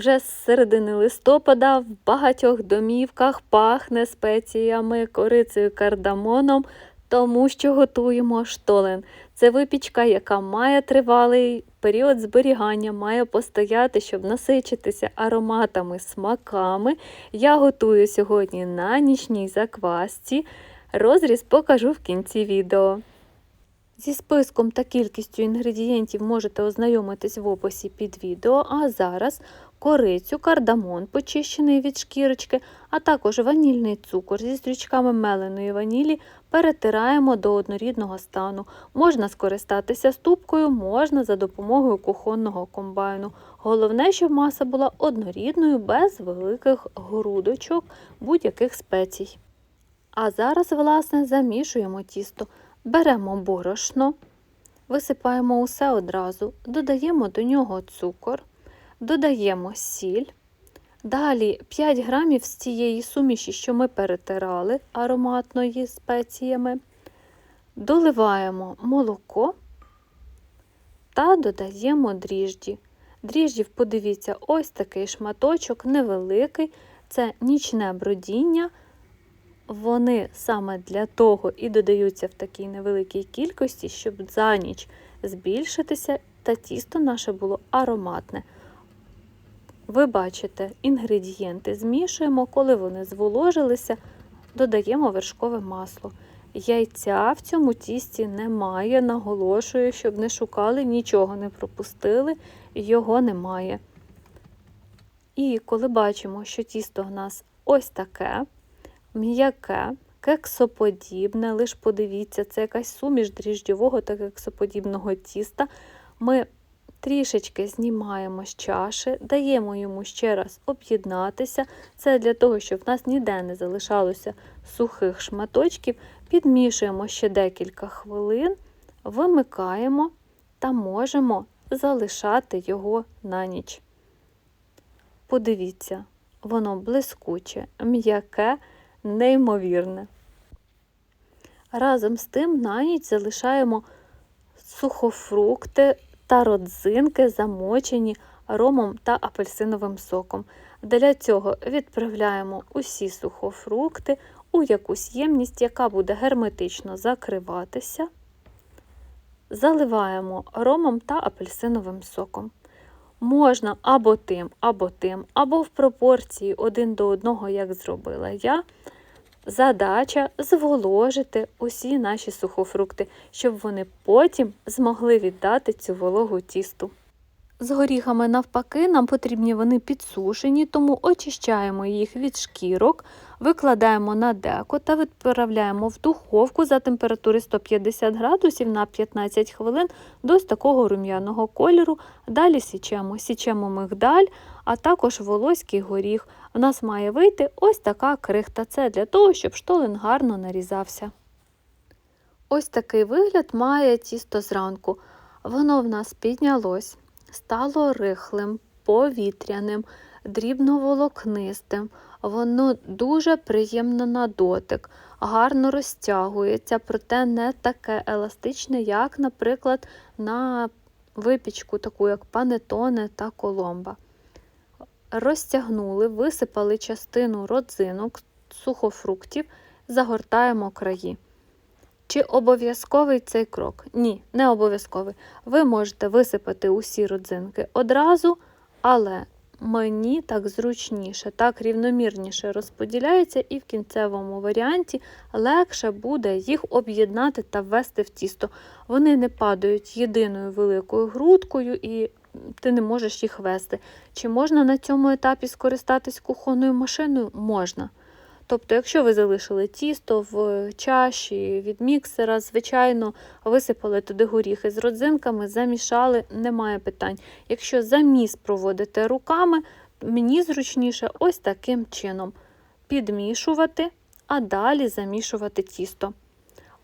Вже з середини листопада в багатьох домівках пахне спеціями, корицею, кардамоном, тому що готуємо штолен. Це випічка, яка має тривалий період зберігання, має постояти, щоб насичитися ароматами, смаками. Я готую сьогодні на нічній заквасці. Розріз покажу в кінці відео. Зі списком та кількістю інгредієнтів можете ознайомитись в описі під відео, а зараз корицю, кардамон, почищений від шкірочки, а також ванільний цукор зі стрічками меленої ванілі перетираємо до однорідного стану. Можна скористатися ступкою, можна за допомогою кухонного комбайну. Головне, щоб маса була однорідною, без великих грудочок будь-яких спецій. А зараз, власне, замішуємо тісто. Беремо борошно, висипаємо усе одразу, додаємо до нього цукор, додаємо сіль. Далі 5 грамів з цієї суміші, що ми перетирали ароматної спеціями, доливаємо молоко та додаємо дріжджі. Дріжджів, подивіться, ось такий шматочок невеликий, це нічне бродіння. Вони саме для того і додаються в такій невеликій кількості, щоб за ніч збільшитися, та тісто наше було ароматне. Ви бачите, інгредієнти змішуємо, коли вони зволожилися, додаємо вершкове масло. Яйця в цьому тісті немає, наголошую, щоб не шукали, нічого не пропустили, його немає. І коли бачимо, що тісто в нас ось таке, м'яке, кексоподібне, лише подивіться, це якась суміш дріжджового та кексоподібного тіста. Ми трішечки знімаємо з чаші, даємо йому ще раз об'єднатися. Це для того, щоб в нас ніде не залишалося сухих шматочків. Підмішуємо ще декілька хвилин, вимикаємо та можемо залишати його на ніч. Подивіться, воно блискуче, м'яке, неймовірне. Разом з тим на ніч залишаємо сухофрукти та родзинки, замочені ромом та апельсиновим соком. Для цього відправляємо усі сухофрукти у якусь ємність, яка буде герметично закриватися. Заливаємо ромом та апельсиновим соком. Можна або тим, або тим, або в пропорції один до одного, як зробила я. Задача зволожити усі наші сухофрукти, щоб вони потім змогли віддати цю вологу тісту. З горіхами, навпаки, нам потрібні вони підсушені, тому очищаємо їх від шкірок, викладаємо на деко та відправляємо в духовку за температури 150 градусів на 15 хвилин до такого рум'яного кольору. Далі січемо, січемо мигдаль, а також волоський горіх. У нас має вийти ось така крихта. Це для того, щоб штолен гарно нарізався. Ось такий вигляд має тісто зранку. Воно в нас піднялось стало рихлим, повітряним, дрібноволокнистим. Воно дуже приємно на дотик, гарно розтягується, проте не таке еластичне, як, наприклад, на випічку, таку як панетоне та коломба. Розтягнули, висипали частину родзинок, сухофруктів, загортаємо краї. Чи обов'язковий цей крок? Ні, не обов'язковий. Ви можете висипати усі родзинки одразу, але мені так зручніше, так рівномірніше розподіляється, і в кінцевому варіанті легше буде їх об'єднати та ввести в тісто. Вони не падають єдиною великою грудкою і ти не можеш їх вести. Чи можна на цьому етапі скористатись кухонною машиною? Можна. Тобто, якщо ви залишили тісто в чаші від міксера, звичайно, висипали туди горіхи з родзинками, замішали, немає питань. Якщо заміс проводите руками, мені зручніше ось таким чином підмішувати, а далі замішувати тісто.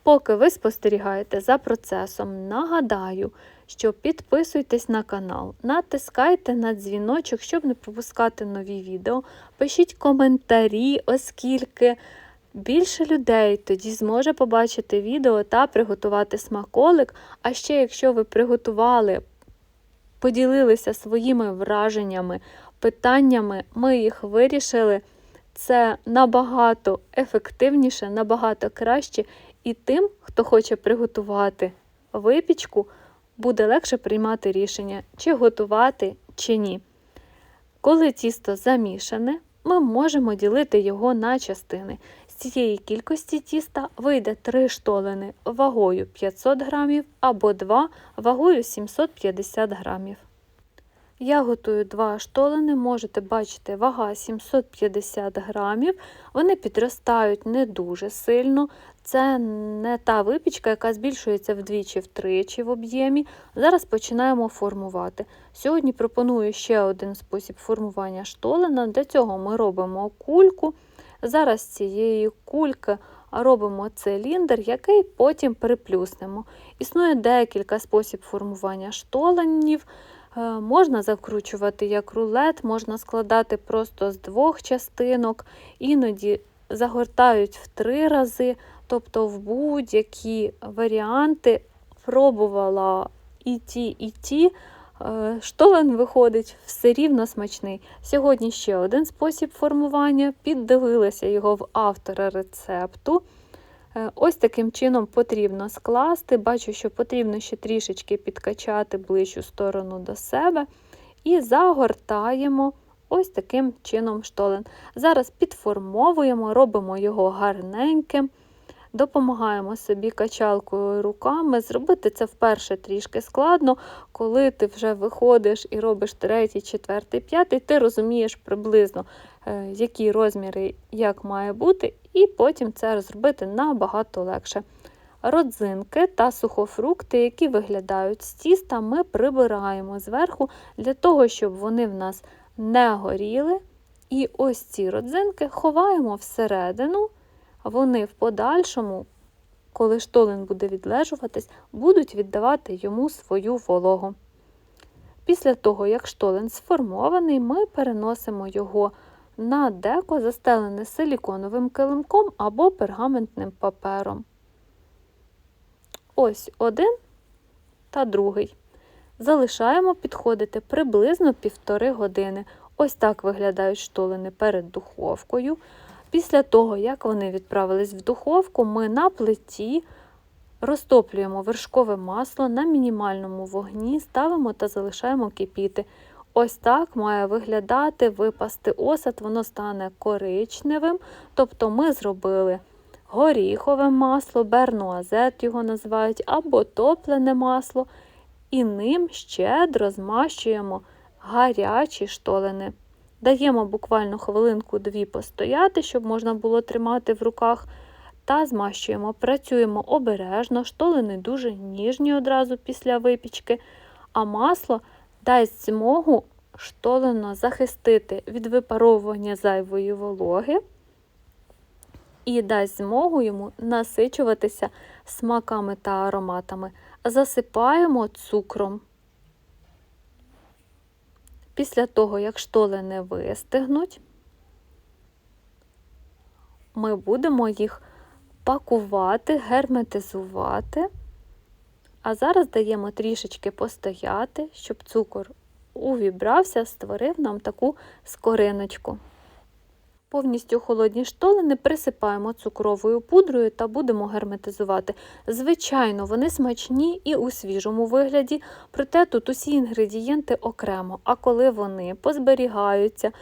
Поки ви спостерігаєте за процесом, нагадаю, що підписуйтесь на канал, натискайте на дзвіночок, щоб не пропускати нові відео. Пишіть коментарі, оскільки більше людей тоді зможе побачити відео та приготувати смаколик. А ще, якщо ви приготували поділилися своїми враженнями, питаннями, ми їх вирішили. Це набагато ефективніше, набагато краще, і тим, хто хоче приготувати випічку, буде легше приймати рішення, чи готувати, чи ні. Коли тісто замішане, ми можемо ділити його на частини. З цієї кількості тіста вийде 3 штолени вагою 500 грамів або 2 вагою 750 грамів. Я готую два штолени, можете бачити, вага 750 грамів. Вони підростають не дуже сильно. Це не та випічка, яка збільшується вдвічі-втричі в об'ємі. Зараз починаємо формувати. Сьогодні пропоную ще один спосіб формування штолена. Для цього ми робимо кульку. Зараз з цієї кульки робимо циліндр, який потім приплюснемо. Існує декілька спосіб формування штоленів. Е, Можна закручувати як рулет, можна складати просто з двох частинок, іноді загортають в три рази, тобто в будь-які варіанти пробувала і ті, і ті. Е, Штолен виходить все рівно смачний. Сьогодні ще один спосіб формування. Піддивилася його в автора рецепту. Е, Ось таким чином потрібно скласти. Бачу, що потрібно ще трішечки підкачати ближчу сторону до себе. І загортаємо ось таким чином штолен. Зараз підформовуємо, робимо його гарненьким, допомагаємо собі качалкою руками. Зробити це вперше трішки складно, коли ти вже виходиш і робиш третій, четвертий, п'ятий, ти розумієш приблизно, е, які розміри як має бути, і потім це зробити набагато легше. Родзинки та сухофрукти, які виглядають з тіста, ми прибираємо зверху для того, щоб вони в нас не горіли. І ось ці родзинки ховаємо всередину, вони в подальшому, коли штолен буде відлежуватись, будуть віддавати йому свою вологу. Після того, як штолен сформований, ми переносимо його на деко, застелене силіконовим килимком або пергаментним папером. Ось один та другий. Залишаємо підходити приблизно півтори години. Ось так виглядають штолени перед духовкою. Після того, як вони відправились в духовку, ми на плиті розтоплюємо вершкове масло на мінімальному вогні, ставимо та залишаємо кипіти. Ось так має виглядати, випасти осад, воно стане коричневим. Тобто ми зробили горіхове масло, бернуазет його називають, або топлене масло, і ним щедро змащуємо гарячі штолени. Даємо буквально хвилинку-дві постояти, щоб можна було тримати в руках, та змащуємо. Працюємо обережно, штолени дуже ніжні одразу після випічки, а масло дасть змогу штолено захистити від випаровування зайвої вологи і дасть змогу йому насичуватися смаками та ароматами. Засипаємо цукром. Після того, як штолени вистигнуть, ми будемо їх пакувати, герметизувати. А зараз даємо трішечки постояти, щоб цукор увібрався, створив нам таку скориночку. Повністю холодні штолени присипаємо цукровою пудрою та будемо герметизувати. Звичайно, вони смачні і у свіжому вигляді, проте тут усі інгредієнти окремо. А коли вони позберігаються,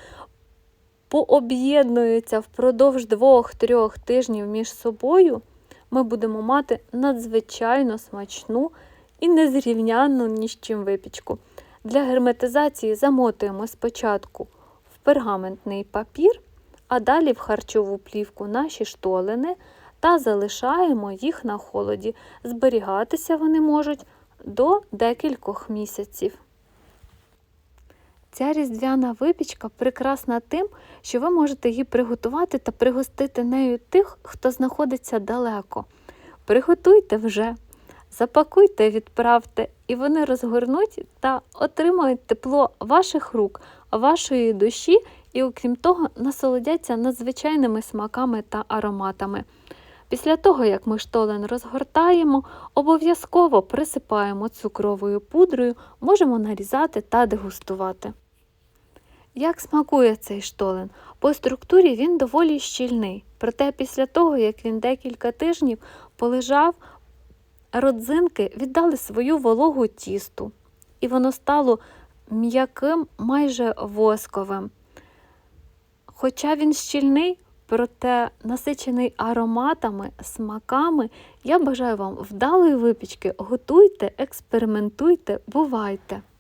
пооб'єднуються впродовж 2-3 тижнів між собою, ми будемо мати надзвичайно смачну і незрівнянну ні з чим випічку. Для герметизації замотуємо спочатку в пергаментний папір, а далі в харчову плівку наші штолени та залишаємо їх на холоді. Зберігатися вони можуть до декількох місяців. Ця різдвяна випічка прекрасна тим, що ви можете її приготувати та пригостити нею тих, хто знаходиться далеко. Приготуйте вже, запакуйте, відправте, і вони розгорнуть та отримають тепло ваших рук, вашої душі, і, окрім того, насолодяться надзвичайними смаками та ароматами. Після того, як ми штолен розгортаємо, обов'язково присипаємо цукровою пудрою, можемо нарізати та дегустувати. Як смакує цей штолен? По структурі він доволі щільний, проте після того, як він декілька тижнів полежав, родзинки віддали свою вологу тісту, і воно стало м'яким, майже восковим. Хоча він щільний, проте насичений ароматами, смаками, я бажаю вам вдалої випічки. Готуйте, експериментуйте, бувайте!